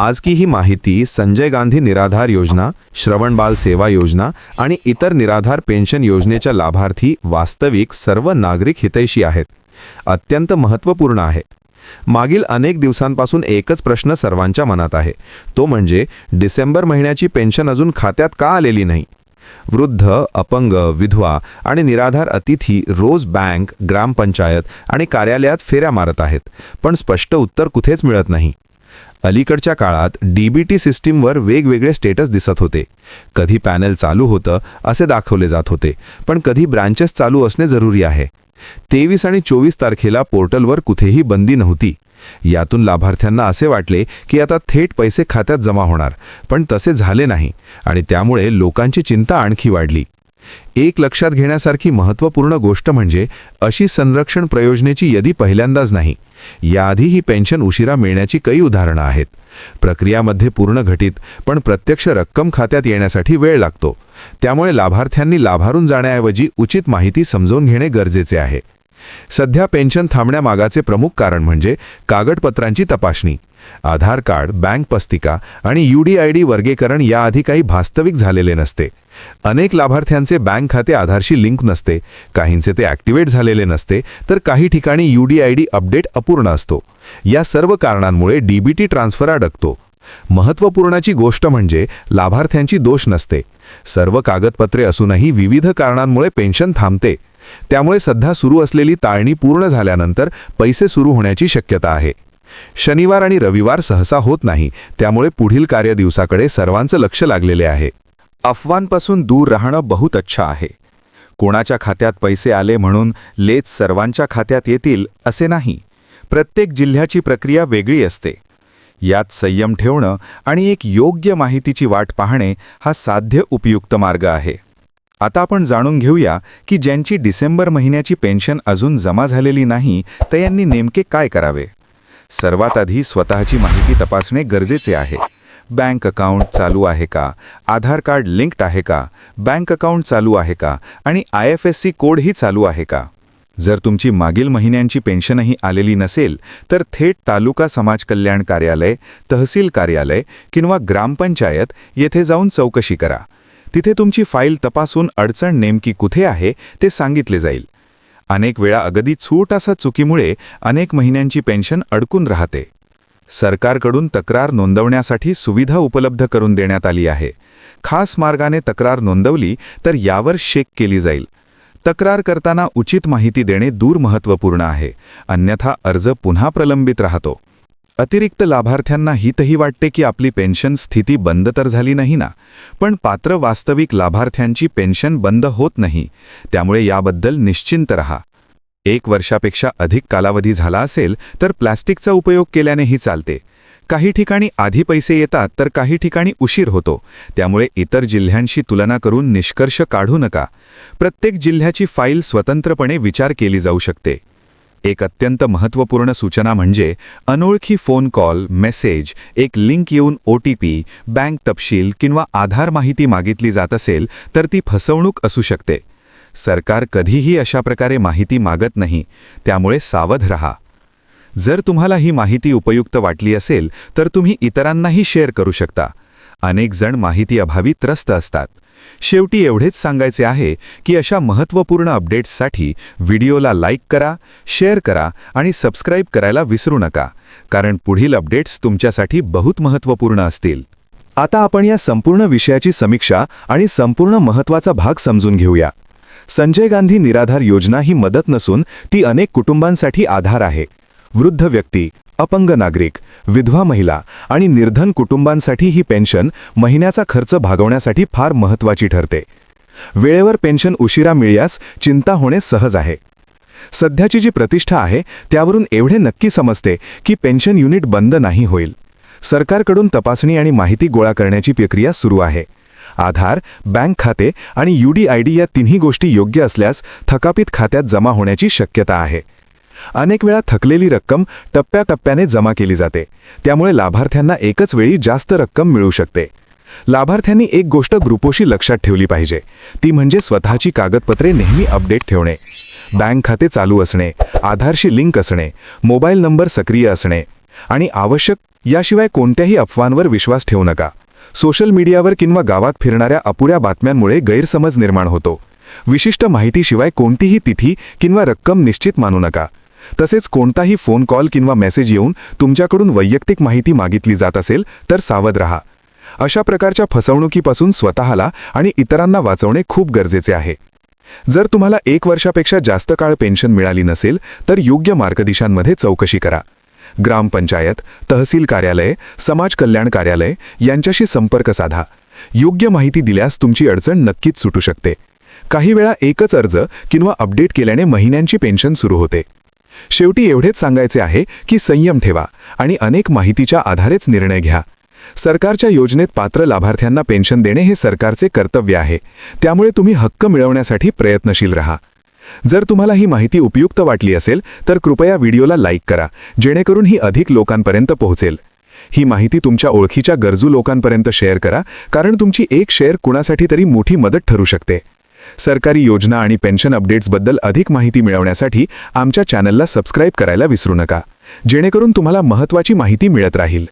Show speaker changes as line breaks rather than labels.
आज की ही माहिती संजय गांधी निराधार योजना श्रवणबाल सेवा योजना आणि इतर निराधार पेन्शन योजनेच्या लाभार्थी वास्तविक सर्व नागरिक हितैषी आहेत. अत्यंत महत्त्वपूर्ण आहे. मागील अनेक दिवसांपासून एकच प्रश्न सर्वांच्या मनात आहे. तो म्हणजे डिसेंबर महिन्याची पेन्शन अजून खात्यात का आलेली नाही? वृद्ध अपंग विधवा आणि निराधार अतिथी रोज बँक ग्रामपंचायत आणि कार्यालयात फेऱ्या मारत आहेत. पण स्पष्ट उत्तर कुठेच मिळत नाही. अलीकडच्या काळात डीबीटी सिस्टीमवर वेगवेगळे स्टेटस दिसत होते. कधी पॅनेल चालू होतं असे दाखवले जात होते पण कधी ब्रांचेस चालू असणे जरुरी आहे. तेवीस आणि चोवीस तारखेला पोर्टलवर कुठेही बंदी नव्हती. यातून लाभार्थ्यांना असे वाटले की आता थेट पैसे खात्यात जमा होणार पण तसे झाले नाही आणि त्यामुळे लोकांची चिंता आणखी वाढली. एक लक्षात घेण्यासारखी महत्त्वपूर्ण गोष्ट म्हणजे अशी संरक्षण प्रयोजनेची यादी पहिल्यांदाच नाही. याआधी ही पेन्शन उशिरा मिळण्याची काही उदाहरणं आहेत. प्रक्रियामध्ये पूर्ण घटित पण प्रत्यक्ष रक्कम खात्यात येण्यासाठी वेळ लागतो. त्यामुळे लाभार्थ्यांनी लाभारून जाण्याऐवजी उचित माहिती समजून घेणे गरजेचे आहे. सध्या पेन्शन थांबण्यामागाचे प्रमुख कारण म्हणजे कागदपत्रांची तपासणी. आधार कार्ड बँक पस्तिका आणि यूडीआयडी वर्गीकरण याआधी काही वास्तविक झालेले नसते. अनेक लाभार्थ्यांचे बँक खाते आधारशी लिंक नसते काहींचे ते ॲक्टिवेट झालेले नसते तर काही ठिकाणी यूडीआयडी अपडेट अपूर्ण असतो. या सर्व कारणांमुळे डीबीटी ट्रान्सफर अडकतो. महत्त्वपूर्णाची गोष्ट म्हणजे लाभार्थ्यांची दोष नसते. सर्व कागदपत्रे असूनही विविध कारणांमुळे पेन्शन थांबते. त्यामुळे सध्या सुरू असलेली ताळणी पूर्ण झाल्यानंतर पैसे सुरू होण्याची शक्यता आहे. शनिवार आणि रविवार सहसा होत नाही. त्यामुळे पुढील कार्यदिवसाकडे सर्वांचं लक्ष लागलेले आहे. अफवांपासून दूर राहणं बहुत अच्छा आहे. कोणाच्या खात्यात पैसे आले म्हणून लेच सर्वांच्या खात्यात येतील असे नाही. प्रत्येक जिल्ह्याची प्रक्रिया वेगळी असते. यात संयम ठेवणं आणि एक योग्य माहितीची वाट पाहणे हा साध्य उपयुक्त मार्ग आहे. आता आपण जाणून घेऊया की ज्यांची डिसेंबर महिन्याची पेन्शन अजून जमा झालेली नाही तर यांनी नेमके काय करावे? सर्वात आधी स्वतःची माहिती तपासणे गरजेचे आहे. बँक अकाउंट चालू आहे का? आधार कार्ड लिंक्ड आहे का? बँक अकाउंट चालू आहे का? आणि आय एफ एस सी कोडही चालू आहे का? जर तुमची मागील महिन्यांची पेन्शनही आलेली नसेल तर थेट तालुका समाज कल्याण कार्यालय तहसील कार्यालय किंवा ग्रामपंचायत येथे जाऊन चौकशी करा. तिथे तुमची फाईल तपासून अडचण नेमकी कुठे आहे ते सांगितले जाईल. अनेक वेळा अगदी छोटासा चुकीमुळे अनेक महिन्यांची पेन्शन अडकून राहते. सरकारकडून तक्रार नोंदवण्यासाठी सुविधा उपलब्ध करून देण्यात आली आहे. खास मार्गाने तक्रार नोंदवली तर यावर शेक केली जाईल. तक्रार करताना उचित माहिती देणे दूर महत्त्वपूर्ण आहे. अन्यथा अर्ज पुन्हा प्रलंबित राहतो. अतिरिक्त लाभार्थ्यांना हितही वाटते की आपली पेन्शन स्थिती बंद तर झाली नाही ना? पण पात्र वास्तविक लाभार्थ्यांची पेन्शन बंद होत नाही. त्यामुळे याबद्दल निश्चिंत रहा. एक वर्षापेक्षा अधिक कालावधी झाला असेल तर प्लॅस्टिकचा उपयोग केल्यानेही चालते. काही ठिकाणी आधी पैसे येतात तर काही ठिकाणी उशीर होतो. त्यामुळे इतर जिल्ह्यांशी तुलना करून निष्कर्ष काढू नका. प्रत्येक जिल्ह्याची फाईल स्वतंत्रपणे विचार केली जाऊ शकते. एक अत्यंत महत्त्वपूर्ण सूचना म्हणजे अनोळखी फोन कॉल मेसेज एक लिंक येऊन ओ टी पी बँक तपशील किंवा आधार माहिती मागितली जात असेल तर ती फसवणूक असू शकते. सरकार कधीही अशा प्रकारे माहिती मागत नाही त्यामुळे सावध रहा. जर तुम्हाला ही माहिती उपयुक्त वाटली असेल तर तुम्ही इतरांनाही शेअर करू शकता. अनेक जण माहिती अभावी त्रस्त असतात. शेवटी एवढेच सांगायचे आहे की अशा महत्त्वपूर्ण अपडेट्ससाठी व्हिडिओला लाईक करा शेअर करा आणि सबस्क्राईब करायला विसरू नका कारण पुढील अपडेट्स तुमच्यासाठी बहुत महत्त्वपूर्ण असतील. आता आपण या संपूर्ण विषयाची समीक्षा आणि संपूर्ण महत्त्वाचा भाग समजून घेऊया. संजय गांधी निराधार योजना ही मदत नसून ती अनेक कुटुंबांसाठी आधार आहे. वृद्ध व्यक्ती अपंग नागरिक विधवा महिला आणि निर्धन कुटुंबांसाठी ही पेन्शन महिन्याचा खर्च भागवण्यासाठी फार महत्त्वाची ठरते. वेळेवर पेन्शन उशिरा मिळल्यास चिंता होणे सहज आहे. सध्याची जी प्रतिष्ठा आहे त्यावरून एवढे नक्की समजते की पेन्शन युनिट बंद नाही होईल. सरकारकडून तपासणी आणि माहिती गोळा करण्याची प्रक्रिया सुरू आहे. आधार बँक खाते आणि यूडीआयडी या तिन्ही गोष्टी योग्य असल्यास थकापित खात्यात जमा होण्याची शक्यता आहे. अनेक वेळा थकलेली रक्कम टप्प्याटप्प्याने जमा केली जाते. त्यामुळे लाभार्थ्यांना एकच वेळी जास्त रक्कम मिळू शकते. लाभार्थ्यांनी एक गोष्ट ग्रुपोशी लक्षात ठेवली पाहिजे. ती म्हणजे स्वतःची कागदपत्रे नेहमी अपडेट ठेवणे. बँक खाते चालू असणे आधारशी लिंक असणे मोबाईल नंबर सक्रिय असणे आणि आवश्यक याशिवाय कोणत्याही अफवांवर विश्वास ठेवू नका. सोशल मीडियावर किंवा गावात फिरणाऱ्या अपुऱ्या बातम्यांमुळे गैरसमज निर्माण होतो. विशिष्ट माहितीशिवाय कोणतीही तिथी किंवा रक्कम निश्चित मानू नका. तसेच कोणताही फोन कॉल किंवा मेसेज येऊन तुमच्याकडून वैयक्तिक माहिती मागितली जात असेल तर सावध रहा. अशा प्रकारच्या फसवणुकीपासून स्वतःला आणि इतरांना वाचवणे खूप गरजेचे आहे. जर तुम्हाला एक वर्षापेक्षा जास्त काळ पेन्शन मिळाली नसेल तर योग्य मार्गदिशांमध्ये चौकशी करा. ग्रामपंचायत तहसील कार्यालय समाज कल्याण कार्यालय यांच्याशी संपर्क साधा. योग्य माहिती दिल्यास तुमची अडचण नक्कीच सुटू शकते. काही वेळा एकच अर्ज किंवा अपडेट केल्याने महिन्यांची पेन्शन सुरू होते. शेवटी एवढेच सांगायचे आहे की संयम ठेवा आणि अनेक माहितीच्या आधारेच निर्णय घ्या. सरकारच्या योजनेत पात्र लाभार्थ्यांना पेन्शन देणे हे सरकारचे कर्तव्य आहे. त्यामुळे तुम्ही हक्क मिळवण्यासाठी प्रयत्नशील रहा. जर तुम्हाला ही माहिती उपयुक्त वाटली असेल तर कृपया व्हिडिओला लाईक करा जेणेकरून ही अधिक लोकांपर्यंत पोहोचेल. ही माहिती तुमच्या ओळखीच्या गरजू लोकांपर्यंत शेअर करा कारण तुमची एक शेअर कुणासाठी तरी मोठी मदत ठरू शकते. सरकारी योजना आणि पेन्शन अपडेट्सबद्दल अधिक माहिती मिळवण्यासाठी आमच्या चॅनलला सबस्क्राईब करायला विसरू नका. जेणेकरून तुम्हाला महत्त्वाची माहिती मिळत राहील.